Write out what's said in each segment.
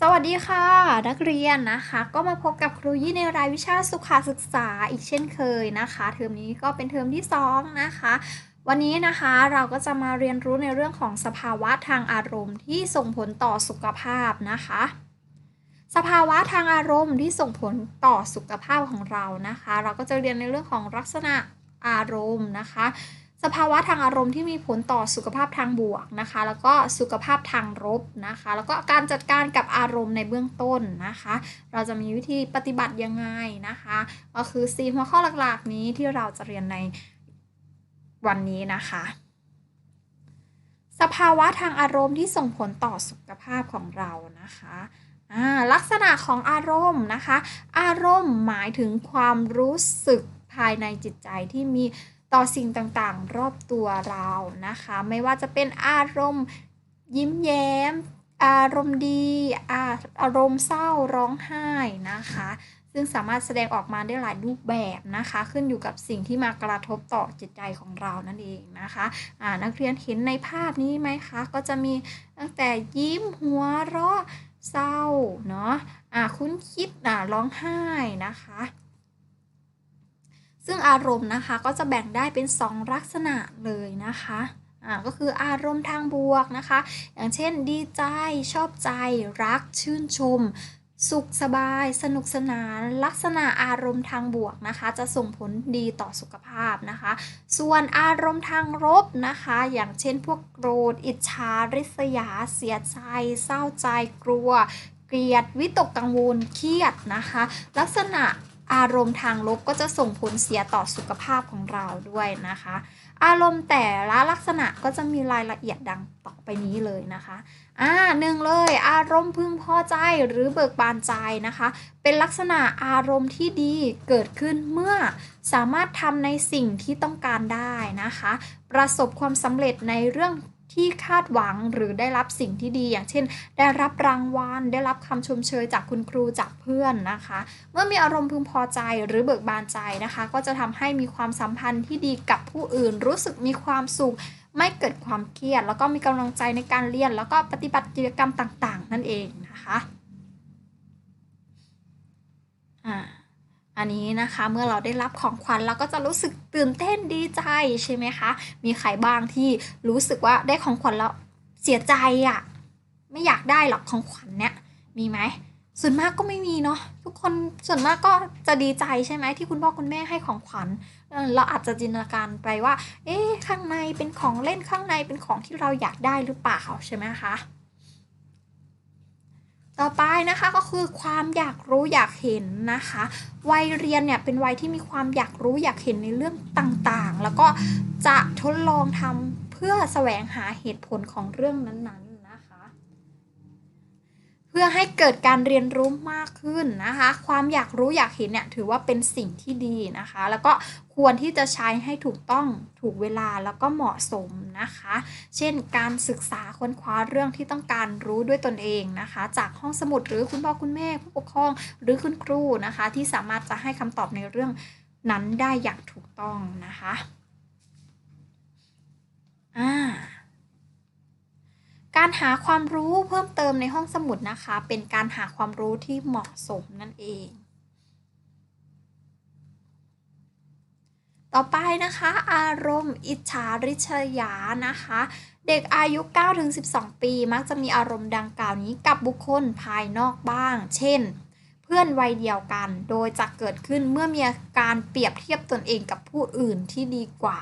สวัสดีค่ะ นักเรียนนะคะ ก็มาพบกับครูยี่ในรายวิชาสุขศึกษาอีกเช่นเคยนะคะ เทอมนี้ก็เป็นเทอมที่2นะคะ วันนี้นะคะเราก็จะมาเรียนรู้ในเรื่องของสภาวะทางอารมณ์ที่ส่งผลต่อสุขภาพนะคะ สภาวะทางอารมณ์ที่ส่งผลต่อสุขภาพของเรานะคะ เราก็จะเรียนในเรื่องของลักษณะอารมณ์นะคะ สภาวะทางอารมณ์ที่มีผลต่อสุขภาพทางบวกนะคะ แล้วก็สุขภาพทางลบนะคะ แล้วก็การจัดการกับอารมณ์ในเบื้องต้นนะคะ เราจะมีวิธีปฏิบัติยังไงนะคะ ก็คือ4หัวข้อหลักๆนี้ที่เราจะเรียนในวันนี้นะคะ สภาวะทางอารมณ์ที่ส่งผลต่อสุขภาพของเรานะคะลักษณะของอารมณ์นะคะ อารมณ์หมายถึงความรู้สึกภายในจิตใจที่มี ต่อสิ่งต่างๆ รอบตัวเรานะคะ ไม่ว่าจะเป็นอารมณ์ยิ้มแย้ม อารมณ์ดีอารมณ์เศร้าร้องไห้นะคะ ซึ่งสามารถแสดงออกมาได้หลายรูปแบบนะคะ ขึ้นอยู่กับสิ่งที่มากระทบต่อจิตใจของเรานั่นเองนะคะะนักเรียนเห็นในภาพนี้ไหมคะ ก็จะมีตั้งแต่ยิ้มหัวเราะเศร้าเนาะะคุ้นคิดนะร้องไห้นะคะ ซึ่งอารมณ์นะคะก็จะแบ่งได้เป็น 2 ลักษณะเลยนะคะอ่าก็คืออารมณ์ทางบวกนะคะ อย่างเช่นดีใจชอบใจ รักชื่นชม สุขสบาย สนุกสนาน ลักษณะอารมณ์ทางบวกนะคะ จะส่งผลดีต่อสุขภาพนะคะ ส่วนอารมณ์ทางลบนะคะ อย่างเช่นพวกโกรธ อิจฉาริษยา เสียใจ เศร้าใจ กลัว เกลียด วิตกกังวล เครียดนะคะ ลักษณะ อารมณ์ทางลบก็จะส่งผลเสียต่อสุขภาพของเราด้วยนะคะ อารมณ์แต่ละลักษณะก็จะมีรายละเอียดดังต่อไปนี้เลยนะคะอ่าหนึ่งเลยอารมณ์พึงพอใจหรือเบิกบานใจนะคะ เป็นลักษณะอารมณ์ที่ดีเกิดขึ้นเมื่อสามารถทำในสิ่งที่ต้องการได้นะคะ ประสบความสำเร็จในเรื่อง ที่คาดหวังหรือได้รับสิ่งที่ดี อย่างเช่น ได้รับรางวัลได้รับคำชมเชยจากคุณครูจากเพื่อนนะคะ เมื่อมีอารมณ์พึงพอใจหรือเบิกบานใจนะคะ ก็จะทำให้มีความสัมพันธ์ที่ดีกับผู้อื่น รู้สึกมีความสุขไม่เกิดความเครียด แล้วก็มีกำลังใจในการเรียน แล้วก็ปฏิบัติกิจกรรมต่าง ๆ นั่นเองนะคะอ่า อันนี้นะคะเมื่อเราได้รับของขวัญเราก็จะรู้สึกตื่นเต้นดีใจใช่ไหมคะ มีใครบ้างที่รู้สึกว่าได้ของขวัญแล้วเสียใจอะ่ะไม่อยากได้หรอกของขวัญเนี่ยมีไหมส่วนมากก็ไม่มีเนาะทุกคนส่วนมากก็จะดีใจใช่ไหมที่คุณพ่อคุณแม่ให้ของขวัญเราอาจจะจินตนาการไปว่า เอ๊ะข้างในเป็นของเล่นข้างในเป็นของที่เราอยากได้หรือเปล่าใช่ไหมคะ ต่อไปนะคะก็คือความอยากรู้อยากเห็นนะคะ วัยเรียนเนี่ยเป็นวัยที่มีความอยากรู้อยากเห็นในเรื่องต่างๆ แล้วก็จะทดลองทำเพื่อแสวงหาเหตุผลของเรื่องนั้น พื่อให้เกิดการเรียนรู้มากขึ้นนะคะ ความอยากรู้อยากเห็นเนี่ยถือว่าเป็นสิ่งที่ดีนะคะ แล้วก็ควรที่จะใช้ให้ถูกต้องถูกเวลาแล้วก็เหมาะสมนะคะ เช่นการศึกษาค้นคว้าเรื่องที่ต้องการรู้ด้วยตนเองนะคะ จากห้องสมุดหรือคุณพ่อคุณแม่ผู้ปกครองหรือคุณครูนะคะ ที่สามารถจะให้คำตอบในเรื่องนั้นได้อย่างถูกต้องนะคะอ่า การหาความรู้เพิ่มเติมในห้องสมุดนะคะ เป็นการหาความรู้ที่เหมาะสมนั่นเอง ต่อไปนะคะ อารมณ์อิจฉาริษยานะคะ เด็กอายุ 9-12 ปีมักจะมีอารมณ์ดังกล่าวนี้กับบุคคลภายนอกบ้าง เช่น เพื่อนวัยเดียวกัน โดยจะเกิดขึ้นเมื่อมีการเปรียบเทียบตนเองกับผู้อื่นที่ดีกว่า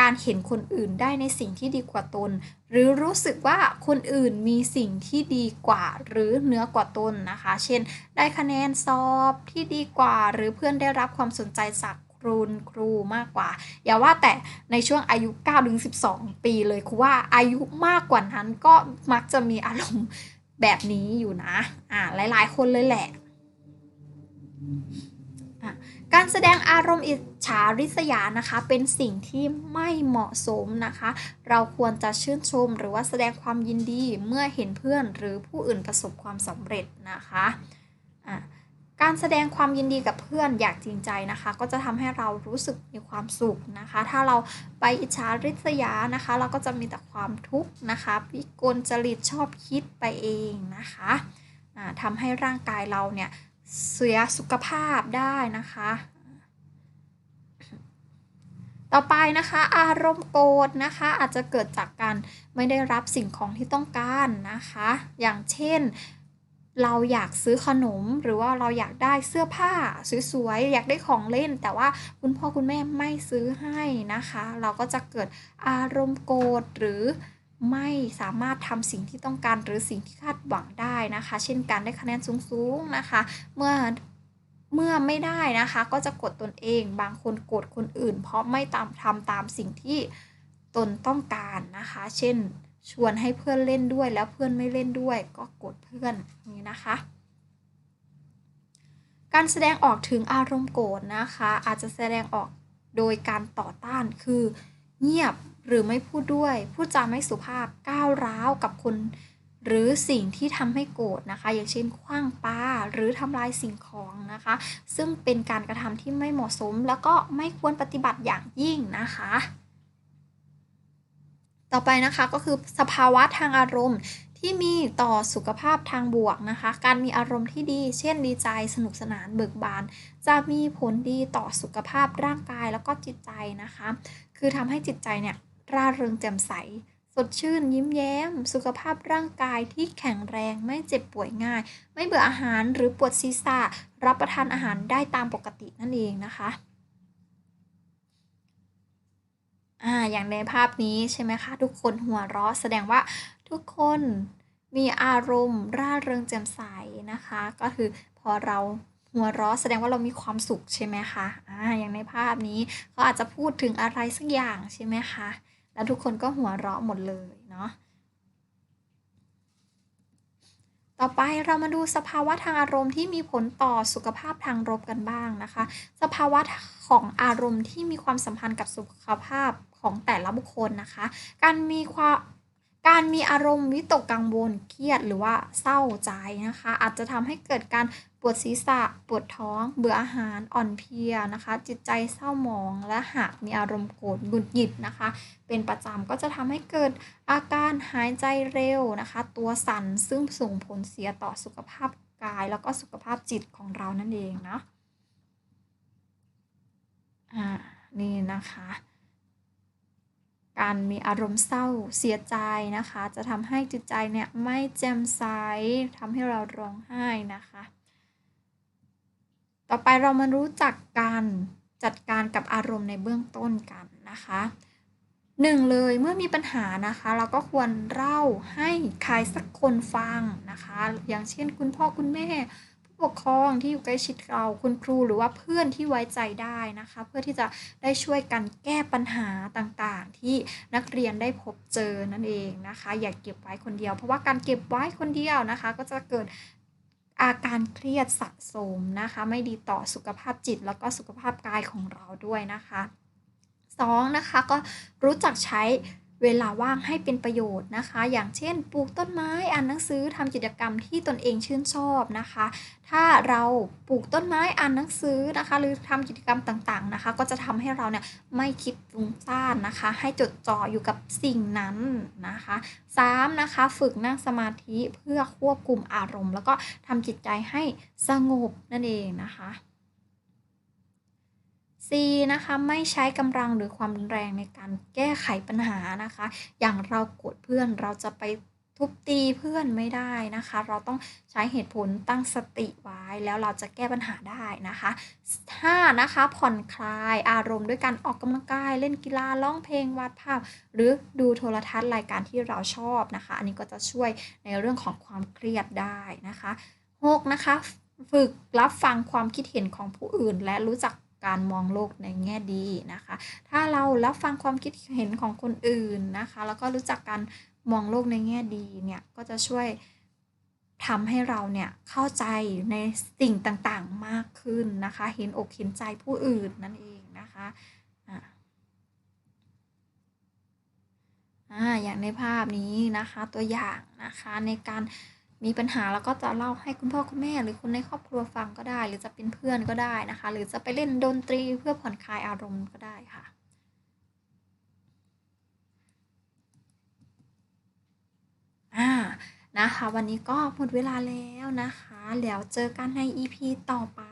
การเห็นคนอื่นได้ในสิ่งที่ดีกว่าตน หรือรู้สึกว่าคนอื่นมีสิ่งที่ดีกว่า หรือเหนือกว่าตนนะคะ เช่น ได้คะแนนสอบที่ดีกว่า หรือเพื่อนได้รับความสนใจจากครูครูมากกว่า อย่าว่าแต่ในช่วงอายุ9ถึง12 ปีเลยคือว่าอายุมากกว่านั้นก็มักจะมีอารมณ์แบบนี้อยู่นะอ่าหลาย ๆ คนเลยแหละการแสดงอารมณ์อิจ ฉาริษยานะคะ เป็นสิ่งที่ไม่เหมาะสมนะคะ เราควรจะชื่นชมหรือว่าแสดงความยินดีเมื่อเห็นเพื่อนหรือผู้อื่นประสบความสำเร็จนะคะะการแสดงความยินดีกับเพื่อนอยางจริงใจนะคะ ก็จะทำให้เรารู้สึกมีความสุขนะคะ ถ้าเราไปอิจฉาริษยานะคะ เราก็จะมีแต่ความทุกข์นะคะวิกลจริตชอบคิดไปเองนะคะะทำให้ร่างกายเราเนี่ยเสียสุขภาพได้นะคะ ต่อไปนะคะ อารมณ์โกรธนะคะ อาจจะเกิดจากการไม่ได้รับสิ่งของที่ต้องการนะคะ อย่างเช่นเราอยากซื้อขนมหรือว่าเราอยากได้เสื้อผ้าสวยๆอยากได้ของเล่น แต่ว่าคุณพ่อคุณแม่ไม่ซื้อให้นะคะ เราก็จะเกิดอารมณ์โกรธหรือไม่สามารถทำสิ่งที่ต้องการหรือสิ่งที่คาดหวังได้นะคะ เช่นการได้คะแนนสูงๆนะคะ เมื่อ เมื่อไม่ได้นะคะ ก็จะกดตนเอง บางคนกดคนอื่น เพราะไม่ตามทำตามสิ่งที่ตนต้องการนะคะ เช่น ชวนให้เพื่อนเล่นด้วยแล้วเพื่อนไม่เล่นด้วย ก็กดเพื่อนนี้นะคะ การแสดงออกถึงอารมณ์โกรธนะคะ อาจจะแสดงออกโดยการต่อต้านคือ เงียบหรือไม่พูดด้วย พูดจาไม่สุภาพก้าวร้าวกับคน หรือสิ่งที่ทำให้โกรธนะคะ อย่างเช่นคว้างปาหรือทำลายสิ่งของนะคะ ซึ่งเป็นการกระทำที่ไม่เหมาะสม แล้วก็ไม่ควรปฏิบัติอย่างยิ่งนะคะ ต่อไปนะคะก็คือสภาวะทางอารมณ์ที่มีต่อสุขภาพทางบวกนะคะ การมีอารมณ์ที่ดี เช่นดีใจสนุกสนานเบิกบาน จะมีผลดีต่อสุขภาพร่างกายแล้วก็จิตใจนะคะ คือทำให้จิตใจเนี่ยร่าเริงแจ่มใสส ดชื่นยิ้มแย้ม สุขภาพร่างกายที่แข็งแรงไม่เจ็บป่วยง่าย ไม่เบื่ออาหารหรือปวดศีรษะ รับประทานอาหารได้ตามปกตินั่นเองนะคะอ่าอย่างในภาพนี้ใช่ไหมคะทุกคนหัวเราะแสดงว่าทุกคนมีอารมณ์ร่าเริงแจ่มใสนะคะ ก็คือพอเราหัวเราะแสดงว่าเรามีความสุขใช่ไหมคะอ่าอย่างในภาพนี้เขาอาจจะพูดถึงอะไรสักอย่างใช่ไหมคะ แล้วทุกคนก็หัวเราะหมดเลยเนาะต่อไปเรามาดูสภาวะทางอารมณ์ที่มีผลต่อสุขภาพทางลบกันบ้างนะคะ สภาวะของอารมณ์ที่มีความสัมพันธ์กับสุขภาพของแต่ละบุคคลนะคะ การมีความ การมีอารมณ์วิตกกังวลเครียดหรือว่าเศร้าใจนะคะ อาจจะทำให้เกิดการปวดศีรษะ ปวดท้อง เบื่ออาหารอ่อนเพลียนะคะ จิตใจเศร้าหมองและหากมีอารมณ์โกรธหงุดหงิดนะคะ เป็นประจำก็จะทำให้เกิดอาการหายใจเร็วนะคะ ตัวสั่นซึ่งส่งผลเสียต่อสุขภาพกาย แล้วก็สุขภาพจิตของเรานั่นเองเนาะอ่านี่นะคะ การมีอารมณ์เศร้าเสียใจนะคะ จะทำให้จิตใจเนี่ยไม่แจ่มใสทำให้เราร้องไห้นะคะ ต่อไปเรามารู้จักการจัดการกับอารมณ์ในเบื้องต้นกันนะคะหนึ่งเลยเมื่อมีปัญหานะคะ เราก็ควรเล่าให้ใครสักคนฟังนะคะ อย่างเช่นคุณพ่อคุณแม่ ปกครองที่อยู่ใกล้ชิดเราคุณครูหรือว่าเพื่อนที่ไว้ใจได้นะคะ เพื่อที่จะได้ช่วยกันแก้ปัญหาต่างๆ ที่นักเรียนได้พบเจอนั่นเองนะคะ อย่าเก็บไว้คนเดียว เพราะว่าการเก็บไว้คนเดียวนะคะ ก็จะเกิดอาการเครียดสะสมนะคะ ไม่ดีต่อสุขภาพจิต แล้วก็สุขภาพกายของเราด้วยนะคะ2นะคะก็รู้จักใช้ เวลาว่างให้เป็นประโยชน์นะคะ อย่างเช่น ปลูกต้นไม้อ่านหนังสือทำกิจกรรมที่ตนเองชื่นชอบนะคะ ถ้าเราปลูกต้นไม้อ่านหนังสือนะคะ หรือทำกิจกรรมต่างๆนะคะ ก็จะทำให้เราเนี่ยไม่คิดฟุ้งซ่านนะคะ ให้จดจ่ออยู่กับสิ่งนั้นนะคะ 3. นะคะฝึกนั่งสมาธิเพื่อควบคุมอารมณ์ แล้วก็ทำจิตใจให้สงบนั่นเองนะคะ C นะคะไม่ใช้กำลังหรือความรุนแรงในการแก้ไขปัญหานะคะ อย่างเราโกรธเพื่อนเราจะไปทุบตีเพื่อนไม่ได้นะคะ เราต้องใช้เหตุผลตั้งสติไว้แล้วเราจะแก้ปัญหาได้นะคะ 5. นะคะผ่อนคลายอารมณ์ด้วยการออกกำลังกาย เล่นกีฬาร้องเพลงวาดภาพ หรือดูโทรทัศน์รายการที่เราชอบนะคะ อันนี้ก็จะช่วยในเรื่องของความเครียดได้นะคะ 6. นะคะ ฝึกรับฟังความคิดเห็นของผู้อื่น และรู้จัก การมองโลกในแง่ดีนะคะ ถ้าเรารับฟังความคิดเห็นของคนอื่นนะคะ แล้วก็รู้จักการมองโลกในแง่ดีเนี่ยก็จะช่วยทำให้เราเนี่ยเข้าใจในสิ่งต่างๆมากขึ้นนะคะ เห็นอกเห็นใจผู้อื่นนั่นเองนะคะอ่าอย่างในภาพนี้นะคะตัวอย่างนะคะในการ มีปัญหาแล้วก็จะเล่าให้คุณพ่อคุณแม่ หรือคนในครอบครัวฟังก็ได้ หรือจะเป็นเพื่อนก็ได้นะคะ หรือจะไปเล่นดนตรีเพื่อผ่อนคลายอารมณ์ก็ได้ค่ะ อ่านะคะ วันนี้ก็หมดเวลาแล้วนะคะ แล้วเจอกันใน EP ต่อไป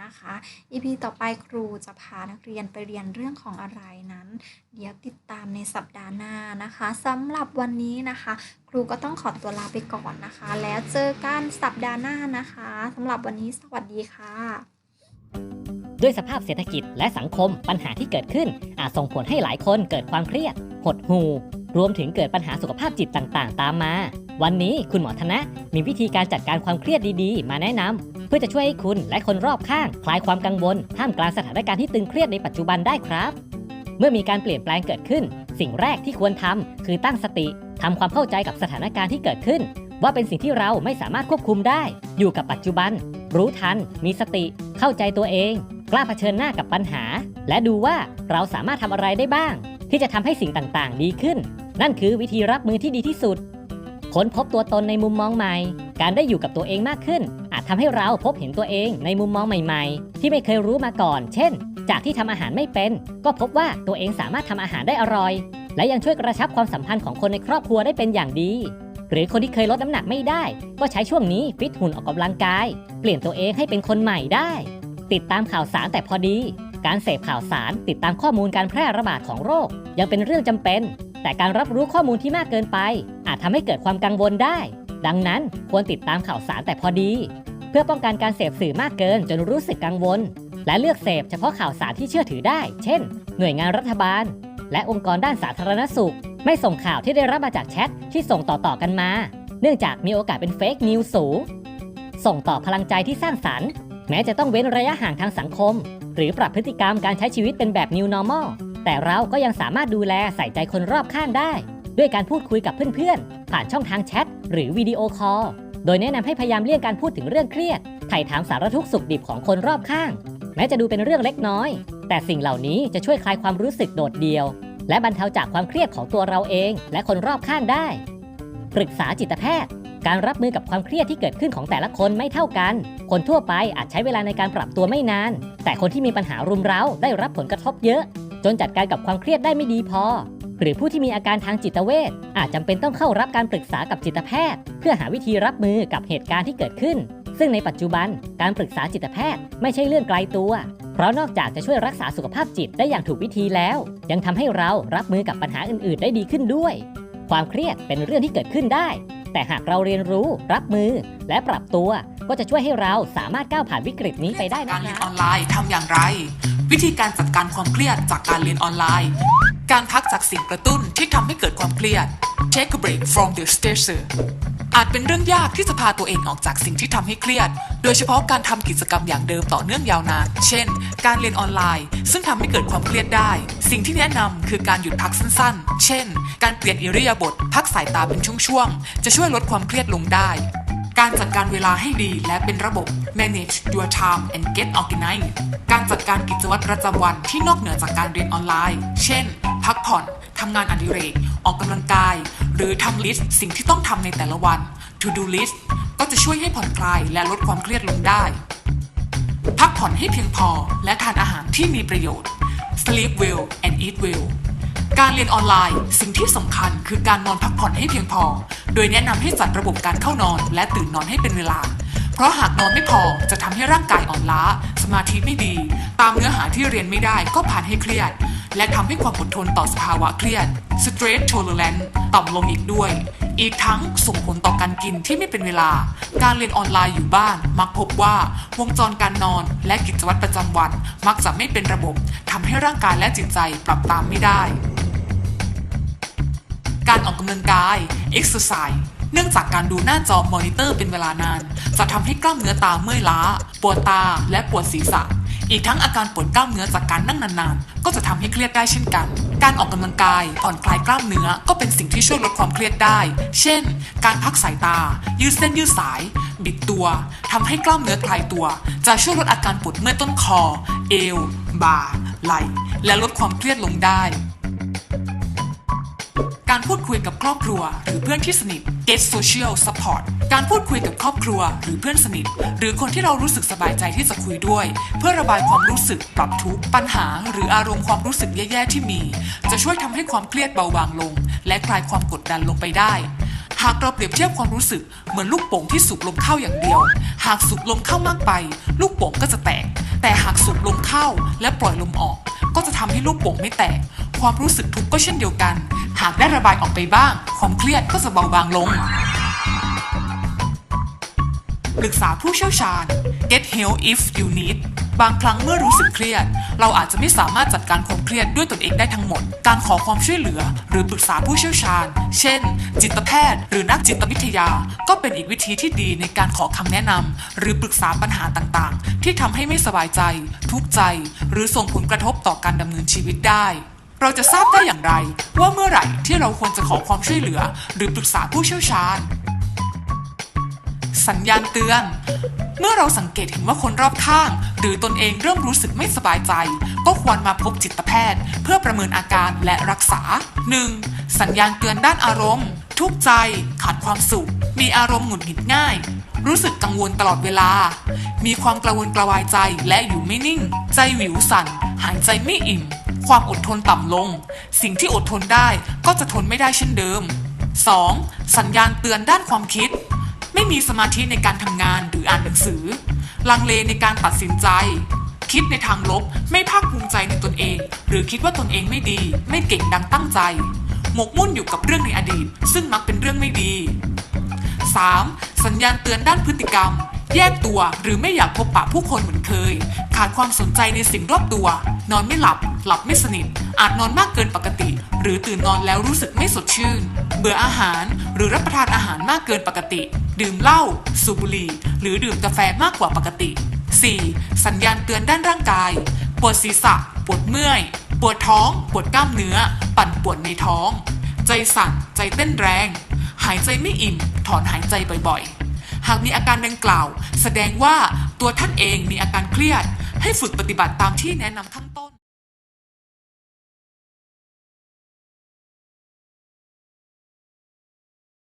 นะคะ EP ต่อไปครูจะพานักเรียนไปเรียนเรื่องของอะไรนั้น เดี๋ยวติดตามในสัปดาห์หน้านะคะสำหรับวันนี้นะคะ ครูก็ต้องขอตัวลาไปก่อนนะคะ แล้วเจอกันสัปดาห์หน้านะคะสำหรับวันนี้สวัสดีค่ะ ด้วยสภาพเศรษฐกิจและสังคมปัญหาที่เกิดขึ้น อาจส่งผลให้หลายคนเกิดความเครียด หดหู่ รวมถึงเกิดปัญหาสุขภาพจิตต่างๆ ตามมา วันนี้คุณหมอธนะ มีวิธีการจัดการความเครียดดีๆ มาแนะนำเพื่อจะช่วยให้คุณและคนรอบข้าง คลายความกังวลท่ามกลางสถานการณ์ที่ตึงเครียดในปัจจุบันได้ครับ เมื่อมีการเปลี่ยนแปลงเกิดขึ้น สิ่งแรกที่ควรทำคือตั้งสติทำความเข้าใจกับสถานการณ์ที่เกิดขึ้น ว่าเป็นสิ่งที่เราไม่สามารถควบคุมได้ อยู่กับปัจจุบัน รู้ทัน มีสติ เข้าใจตัวเอง กล้าเผชิญหน้ากับปัญหา และดูว่าเราสามารถทำอะไรได้บ้าง ที่จะทำให้สิ่งต่างๆ ดีขึ้น นั่นคือวิธีรับมือที่ดีที่สุด ค้นพบตัวตนในมุมมองใหม่ การได้อยู่กับตัวเองมากขึ้น อาจทำให้เราพบเห็นตัวเองในมุมมองใหม่ๆ ที่ไม่เคยรู้มาก่อน เช่น จากที่ทำอาหารไม่เป็น ก็พบว่าตัวเองสามารถทำอาหารได้อร่อย และยังช่วยกระชับความสัมพันธ์ของคนในครอบครัวได้เป็นอย่างดี หรือคนที่เคยลดน้ำหนักไม่ได้ ก็ใช้ช่วงนี้ฟิตหุ่นออกกำลังกาย เปลี่ยนตัวเองให้เป็นคนใหม่ได้ ติดตามข่าวสารแต่พอดี การเสพข่าวสาร ติดตามข้อมูลการแพร่ระบาดของโรค ยังเป็นเรื่องจำเป็น แต่การรับรู้ข้อมูลที่มากเกินไป อาจทำให้เกิดความกังวลได้ ดังนั้นควรติดตามข่าวสารแต่พอดี เพื่อป้องกันการเสพสื่อมากเกินจนรู้สึกกังวล และเลือกเสพเฉพาะข่าวสารที่เชื่อถือได้ เช่น หน่วยงานรัฐบาล และองค์กรด้านสาธารณสุข ไม่ส่งข่าวที่ได้รับมาจากแชทที่ส่งต่อๆกันมา เนื่องจากมีโอกาสเป็นเฟกนิวสูง ส่งต่อพลังใจที่สร้างสรรค์ แม้จะต้องเว้นระยะห่างทางสังคม หรือปรับพฤติกรรมการใช้ชีวิตเป็นแบบ New Normal แต่เราก็ยังสามารถดูแลใส่ใจคนรอบข้างได้ ด้วยการพูดคุยกับเพื่อนๆ ผ่านช่องทางแชทหรือวิดีโอคอล โดยแนะนำให้พยายามเลี่ยงการพูดถึงเรื่องเครียดไถ่ถามสารทุกข์สุขดิบของคนรอบข้าง แม้จะดูเป็นเรื่องเล็กน้อย แต่สิ่งเหล่านี้จะช่วยคลายความรู้สึกโดดเดี่ยว และบรรเทาจากความเครียดของตัวเราเอง และคนรอบข้างได้ ปรึกษาจิตแพทย์ การรับมือกับความเครียดที่เกิดขึ้นของแต่ละคนไม่เท่ากัน คนทั่วไปอาจใช้เวลาในการปรับตัวไม่นาน แต่คนที่มีปัญหารุมเร้าได้รับผลกระทบเยอะ จนจัดการกับความเครียดได้ไม่ดีพอ หรือผู้ที่มีอาการทางจิตเวชอาจจำเป็นต้องเข้ารับการปรึกษากับจิตแพทย์ เพื่อหาวิธีรับมือกับเหตุการณ์ที่เกิดขึ้น ซึ่งในปัจจุบันการปรึกษาจิตแพทย์ไม่ใช่เรื่องไกลตัว เพราะนอกจากจะช่วยรักษาสุขภาพจิตได้อย่างถูกวิธีแล้ว ยังทำให้เรารับมือกับปัญหาอื่น ๆ ได้ดีขึ้นด้วย ความเครียดเป็นเรื่องที่เกิดขึ้นได้ แต่หากเราเรียนรู้รับมือ และปรับตัวก็จะช่วยให้เราสามารถก้าวผ่านวิกฤตนี้ไปได้กานะรเรียนออนไลน์ทำอย่างไร วิธีการจัดการความเครียดจากการเรียนออนไลน์ การพักจากสิ่งกระตุ้นที่ทำให้เกิดความเครียด Take a break from the stressor อาจเป็นเรื่องยากที่จะพาตัวเองออกจากสิ่งที่ทำให้เครียด โดยเฉพาะการทำกิจกรรมอย่างเดิมต่อเนื่องยาวนาน เช่น การเรียนออนไลน์ ซึ่งทำให้เกิดความเครียดได้ สิ่งที่แนะนำคือการหยุดพักสั้นๆ เช่น การเปลี่ยนอิริยาบถ พักสายตาเป็นช่วงๆ จะช่วยลดความเครียดลงได้ การจัดการเวลาให้ดีและเป็นระบบ manage your time and get organized การจัดการกิจวัตรประจำวันที่นอกเหนือจากการเรียนออนไลน์ เช่น พักผ่อน ทำงานอดิเรก ออกกำลังกาย หรือทำลิสต์สิ่งที่ต้องทำในแต่ละวัน to do list ก็จะช่วยให้ผ่อนคลายและลดความเครียดลงได้ พักผ่อนให้เพียงพอและทานอาหารที่มีประโยชน์ sleep well and eat well การเรียนออนไลน์ สิ่งที่สำคัญคือการนอนพักผ่อนให้เพียงพอ โดยแนะนำให้จัดระบบการเข้านอน และตื่นนอนให้เป็นเวลา เพราะหากนอนไม่พอจะทำให้ร่างกายอ่อนล้า สมาธิไม่ดี ตามเนื้อหาที่เรียนไม่ได้ก็ผ่านให้เครียด และทำให้ความอดทนต่อสภาวะเครียด stress tolerance ต่ำลงอีกด้วย อีกทั้งส่งผลต่อการกินที่ไม่เป็นเวลา การเรียนออนไลน์อยู่บ้าน มักพบว่าวงจรการนอน และกิจวัตรประจำวัน มักจะไม่เป็นระบบทำให้ร่างกายและจิตใจปรับตามไม่ได้ การออกกำลังกาย exercise เนื่องจากการดูหน้าจอมอนิเตอร์เป็นเวลานาน จะทำให้กล้ามเนื้อตาเมื่อยล้า ปวดตาและปวดศีรษะ อีกทั้งอาการปวดกล้ามเนื้อจากการนั่งนานๆ ก็จะทำให้เครียดได้เช่นกัน การออกกำลังกายผ่อนคลายกล้ามเนื้อก็เป็นสิ่งที่ช่วยลดความเครียดได้ เช่น การพักสายตา ยืดเส้นยืดสาย บิดตัวทำให้กล้ามเนื้อคลายตัว จะช่วยลดอาการปวดเมื่อยต้นคอ เอวบ่าไหล่และลดความเครียดลงได้ การพูดคุยกับครอบครัว หรือเพื่อนที่สนิท get social support การพูดคุยกับครอบครัว หรือเพื่อนสนิท หรือคนที่เรารู้สึกสบายใจที่จะคุยด้วย เพื่อระบายความรู้สึกปรับทุกปัญหา หรืออารมณ์ความรู้สึกแย่ๆที่มี จะช่วยทำให้ความเครียดเบาบางลง และคลายความกดดันลงไปได้หากเราเปรียบเทียบความรู้สึกเหมือนลูกโป่งที่สูบลมเข้าอย่างเดียว หากสูบลมเข้ามากไป ลูกโป่งก็จะแตก แต่หากสูบลมเข้าและปล่อยลมออก ก็จะทำให้ลูกโป่งไม่แตก ความรู้สึกทุกข์ก็เช่นเดียวกัน หากได้ระบายออกไปบ้าง ความเครียดก็จะเบาบางลง ปรึกษาผู้เชี่ยวชาญ get help if you need บางครั้งเมื่อรู้สึกเครียด เราอาจจะไม่สามารถจัดการความเครียดด้วยตนเองได้ทั้งหมด การขอความช่วยเหลือ หรือปรึกษาผู้เชี่ยวชาญ เช่น จิตแพทย์ หรือนักจิตวิทยา ก็เป็นอีกวิธีที่ดีในการขอคำแนะนำหรือปรึกษาปัญหาต่างๆ ที่ทำให้ไม่สบายใจ ทุกข์ใจ หรือส่งผลกระทบต่อการดำเนินชีวิตได้ เราจะทราบได้อย่างไร ว่าเมื่อไหร่ที่เราควรจะขอความช่วยเหลือ หรือปรึกษาผู้เชี่ยวชาญ สัญญาณเตือน เมื่อเราสังเกตเห็นว่าคนรอบข้าง หรือตนเองเริ่มรู้สึกไม่สบายใจ ก็ควรมาพบจิตแพทย์ เพื่อประเมินอาการและรักษา 1. สัญญาณเตือนด้านอารมณ์ ทุกข์ใจ ขาดความสุข มีอารมณ์หงุดหงิดง่ายรู้สึกกังวลตลอดเวลา มีความกระวนกระวายใจและอยู่ไม่นิ่ง ใจหวิวสั่น หายใจไม่อิ่ม ความอดทนต่ำลง สิ่งที่อดทนได้ก็จะทนไม่ได้เช่นเดิม 2. สัญญาณเตือนด้านความคิด ไม่มีสมาธิในการทำงานหรืออ่านหนังสือ ลังเลในการตัดสินใจ คิดในทางลบไม่ภาคภูมิใจในตนเอง หรือคิดว่าตนเองไม่ดี ไม่เก่งดังตั้งใจ หมกมุ่นอยู่กับเรื่องในอดีต ซึ่งมักเป็นเรื่องไม่ดี 3. สัญญาณเตือนด้านพฤติกรรม แยกตัวหรือไม่อยากพบปะผู้คนเหมือนเคย ขาดความสนใจในสิ่งรอบตัว นอนไม่หลับ หลับไม่สนิท อาจนอนมากเกินปกติ หรือตื่นนอนแล้วรู้สึกไม่สดชื่น เบื่ออาหาร หรือรับประทานอาหารมากเกินปกติ ดื่มเหล้าสูบบุหรี่ หรือดื่มกาแฟมากกว่าปกติ 4. สัญญาณเตือนด้านร่างกาย ปวดศีรษะ ปวดเมื่อย ปวดท้อง ปวดกล้ามเนื้อ ปั่นปวดในท้อง ใจสั่น ใจเต้นแรง หายใจไม่อิ่ม ถอนหายใจบ่อยๆ หากมีอาการดังกล่าว แสดงว่าตัวท่านเองมีอาการเครียด ให้ฝึกปฏิบัติตามที่แนะนำข้างต้น